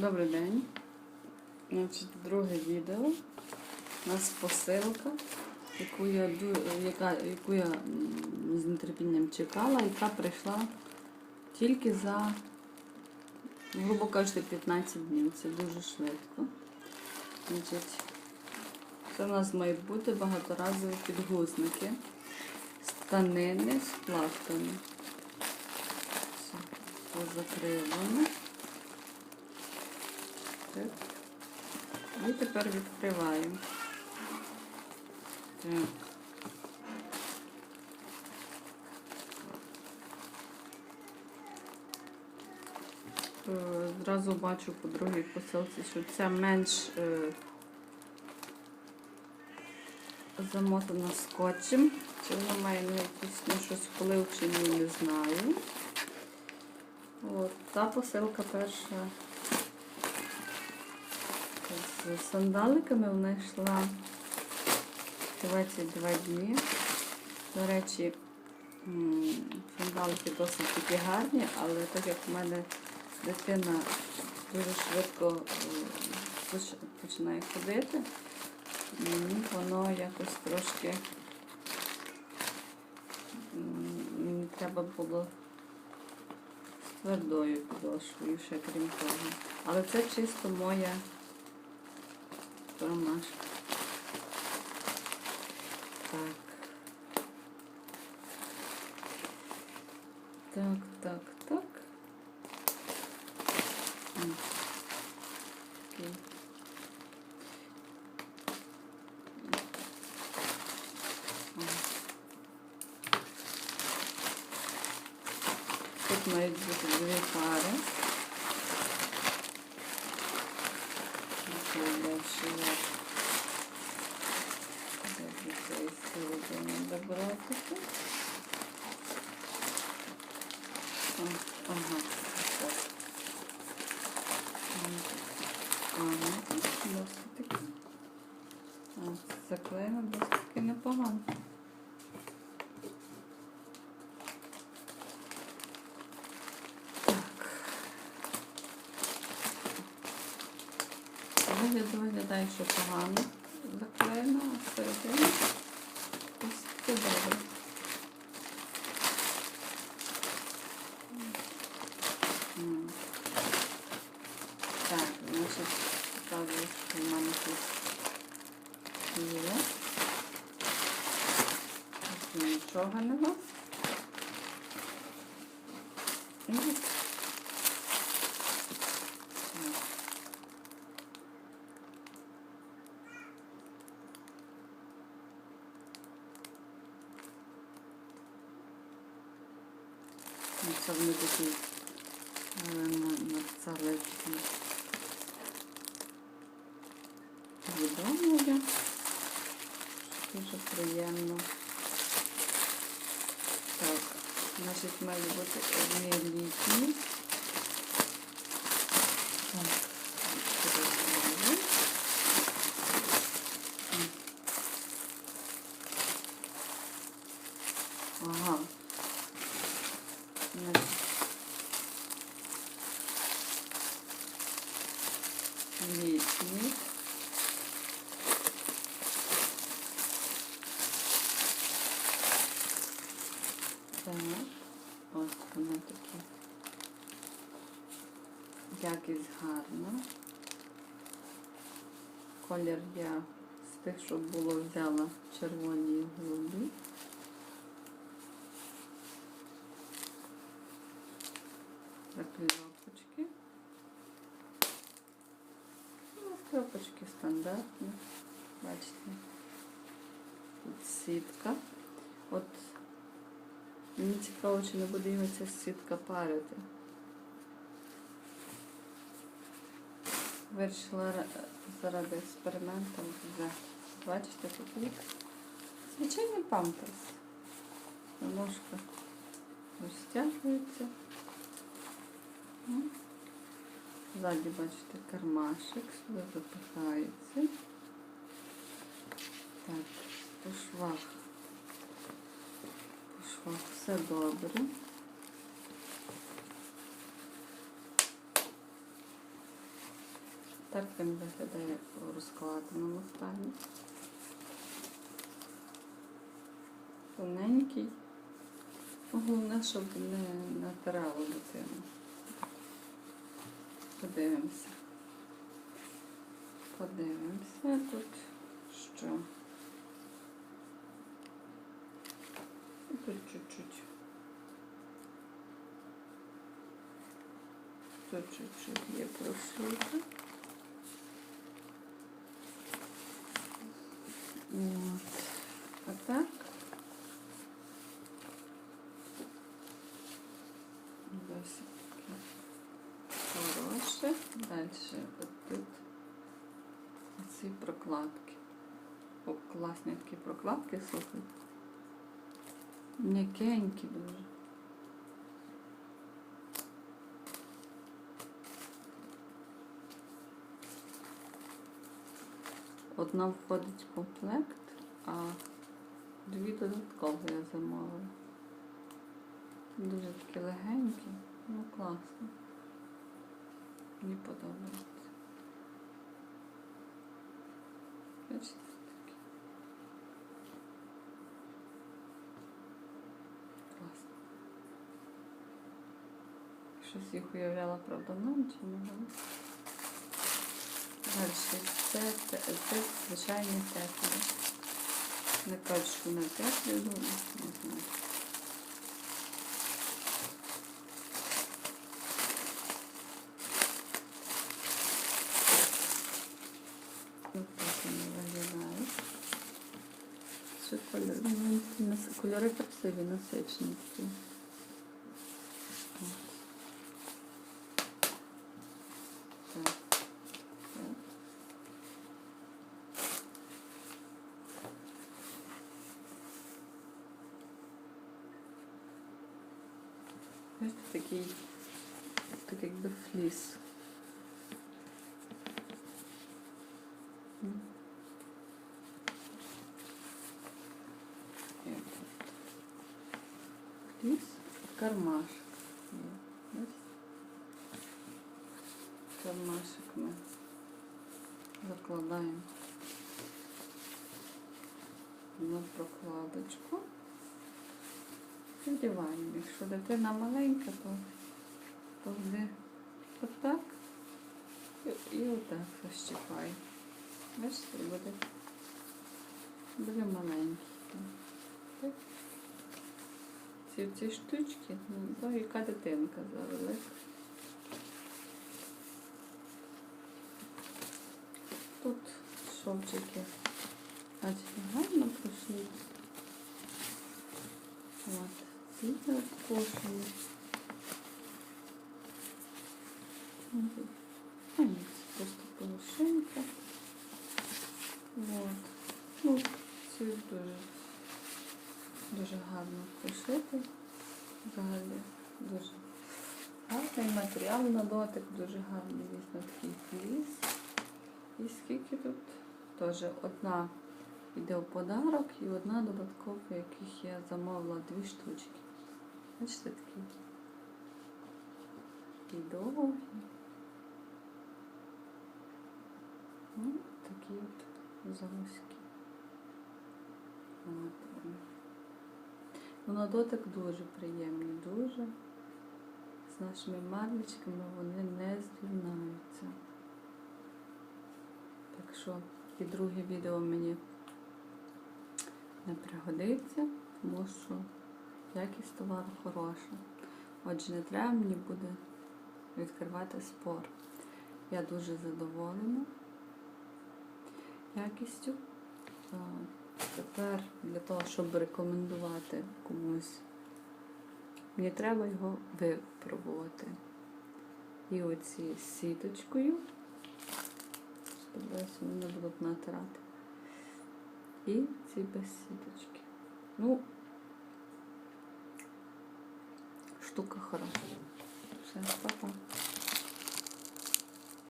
Добрий день. Значить, друге відео. У нас посилка, яку я, яка, яку я з нетерпінням чекала, яка прийшла тільки за, грубо кажучи, 15 днів. Це дуже швидко. Значить, це у нас мають бути багаторазові підгузники з тканини з платками. Все, позакривано. Так. І тепер відкриваємо. Так. Е, Зразу бачу по другій посилці, що це менш е, замотана скотчем. Чи вона має на якісь на щось вплив чи ні, не знаю. От, та посилка перша з сандаликами вона йшла 22 дні. До речі, сандалики досить такі гарні, але так як в мене дитина дуже швидко е, починає ходити, мені воно якось трошки треба було твердою підошвою, ще крім того. Але це чисто моя промашка. Так. Так, так, так. М. Окей. Ага. Тут мають бути дві силу, добиться и силу, да. Ага. Вигляд виглядає, що погано заклеєно, а ось це добре. Так, значить, показую, що в мене тут є. Нічого нема. І так. Ну, Це вони такі е, на- написали такі повідомлення. Дуже приємно. Так, значить, має бути одні літні. Так. Ага. Так, ось вони такі. Якість гарна. Колір я з тих, що було взяла червоні голубі. Закльопочки. Ну, Закльопочки стандартні. Бачите. Тут сітка. От мені цікаво, чи не буде його ця сітка парити. Вирішила заради експерименту взяти. Бачите, тут звичайний памперс. Ножка розтягується. Ззаді, бачите, кармашик, сюди запихається. Так, по швах. По швах все добре. Так він виглядає в розкладеному стані. Тоненький. Головне, щоб не натирало дитину. Подивимося. Подивимося тут що. Тут чуть-чуть. Тут чуть-чуть є прошивка. От. А так. Далі от тут оці прокладки. О, класні такі прокладки, слухай. М'якенькі дуже. Одна входить в комплект, а дві додатково я замовила. Дуже такі легенькі, ну класно. Мені подобається. Бачите, такі. Класно. Щось їх уявляла, правда, менше, не Далі, це, це, це звичайні теплі. Кажуть, що не теплі, ну, не знаю. Ось так вони виглядають. Що Ну, Кольори красиві, насичені такі. Ось такий, так якби фліс. М. І тут Фліс, кармашек. Кармашек ми закладаємо на прокладочку. Вдіваємо. Якщо дитина маленька, то туди отак і, і отак защіпає. Бачите, буде, буде маленький. Так. Ці, ці штучки, ну, то яка дитинка завелика. Тут шовчики. Бачите, гарно прошли. От. Ці розкошені. А ні, це просто полушинка. От. Ну, це дуже, дуже гарно прошити. Взагалі дуже гарний матеріал на дотик, дуже гарний дійсно такий фліс. І скільки тут? Теж одна йде в подарок і одна додаткова, яких я замовила дві штучки. Бачите, такі. Такі довгі. Ну, такі от завузькі. От вони. На дотик дуже приємні, дуже. З нашими марлечками вони не зрівнаються. Так що і друге відео мені не пригодиться, тому що якість товару хороша. Отже, не треба мені буде відкривати спор. Я дуже задоволена якістю. Тепер для того, щоб рекомендувати комусь, мені треба його випробувати. І оці з сіточкою. Сподіваюся, вони будуть натирати. І ці без сіточки. Ну, штука хороша. Все, па-па.